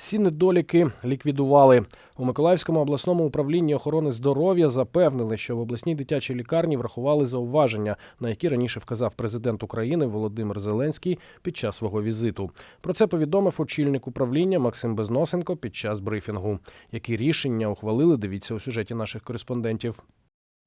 Всі недоліки ліквідували. У Миколаївському обласному управлінні охорони здоров'я запевнили, що в обласній дитячій лікарні врахували зауваження, на які раніше вказав президент України Володимир Зеленський під час свого візиту. Про це повідомив очільник управління Максим Безносенко під час брифінгу. Які рішення ухвалили? Дивіться у сюжеті наших кореспондентів.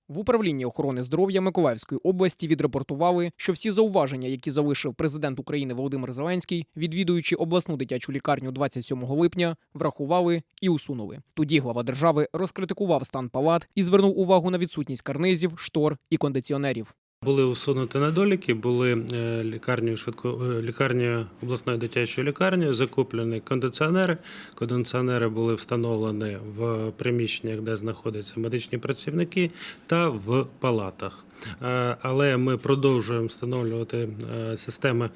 В управлінні охорони здоров'я Миколаївської області відрапортували, що всі зауваження, які залишив президент України Володимир Зеленський, відвідуючи обласну дитячу лікарню 27 липня, врахували і усунули. Тоді глава держави розкритикував стан палат і звернув увагу на відсутність карнизів, штор і кондиціонерів. Були усунуті недоліки, були лікарні лікарнею швидко лікарні обласної дитячої лікарні, закуплені кондиціонери. Кондиціонери були встановлені в приміщеннях, де знаходяться медичні працівники, та в палатах. Е, Але ми продовжуємо встановлювати е, системи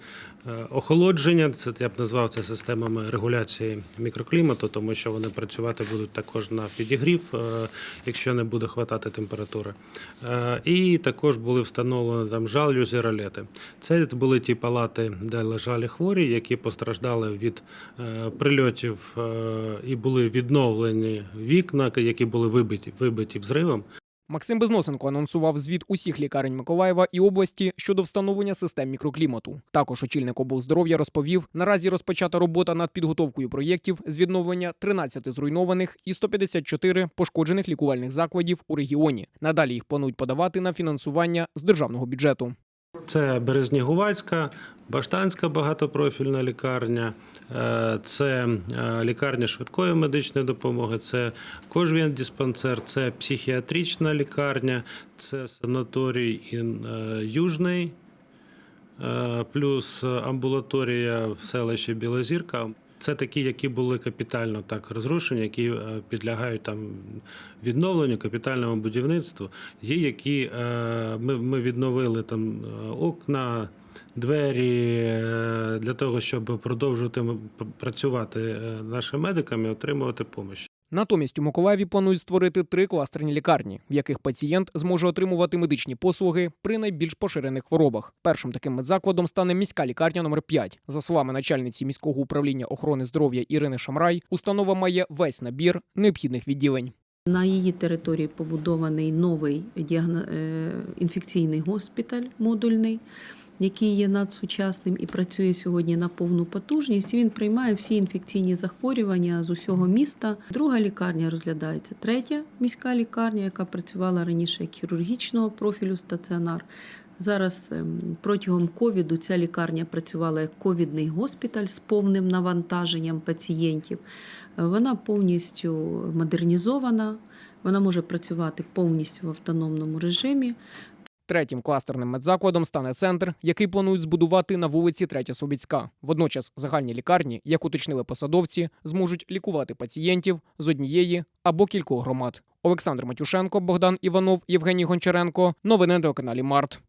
е, охолодження. Це я б назвав це системами регуляції мікроклімату, тому що вони працювати будуть також на підігрів, якщо не буде хватати температури. І також були встановлені там жалюзі, ролети. Це були ті палати, де лежали хворі, які постраждали від прильотів і були відновлені вікна, які були вибиті, вибиті взривом. Максим Безносенко анонсував звіт усіх лікарень Миколаєва і області щодо встановлення систем мікроклімату. Також очільник облздоров'я розповів, наразі розпочата робота над підготовкою проєктів з відновлення 13 зруйнованих і 154 пошкоджених лікувальних закладів у регіоні. Надалі їх планують подавати на фінансування з державного бюджету. Це Березнігувацька, Баштанська багатопрофільна лікарня, е, це е, лікарня швидкої медичної допомоги, це кожвін диспансер, це психіатрична лікарня, це санаторій е, Южний, плюс амбулаторія в селищі Білозірка. Це такі, які були капітально так розрушені, які е, підлягають там відновленню, капітальному будівництву. Є які е, ми, ми відновили там е, окна, двері для того, щоб продовжувати працювати нашим медикам і отримувати допомогу. Натомість у Миколаєві планують створити три кластерні лікарні, в яких пацієнт зможе отримувати медичні послуги при найбільш поширених хворобах. Першим таким медзакладом стане міська лікарня номер 5 За словами начальниці міського управління охорони здоров'я Ірини Шамрай, установа має весь набір необхідних відділень. На її території побудований новий е, інфекційний госпіталь модульний, який є надсучасним і працює сьогодні на повну потужність. Він приймає всі інфекційні захворювання з усього міста. Друга лікарня розглядається. Третя міська лікарня, яка працювала раніше як хірургічного профілю стаціонар. Зараз ем, протягом ковіду ця лікарня працювала як ковідний госпіталь з повним навантаженням пацієнтів. Вона повністю модернізована, вона може працювати повністю в автономному режимі. Третім кластерним медзакладом стане центр, який планують збудувати на вулиці Третя Слобідська. Водночас загальні лікарні, як уточнили посадовці, зможуть лікувати пацієнтів з однієї або кількох громад. Олександр Матюшенко, Богдан Іванов, Євгеній Гончаренко. Новини на телеканалі Март.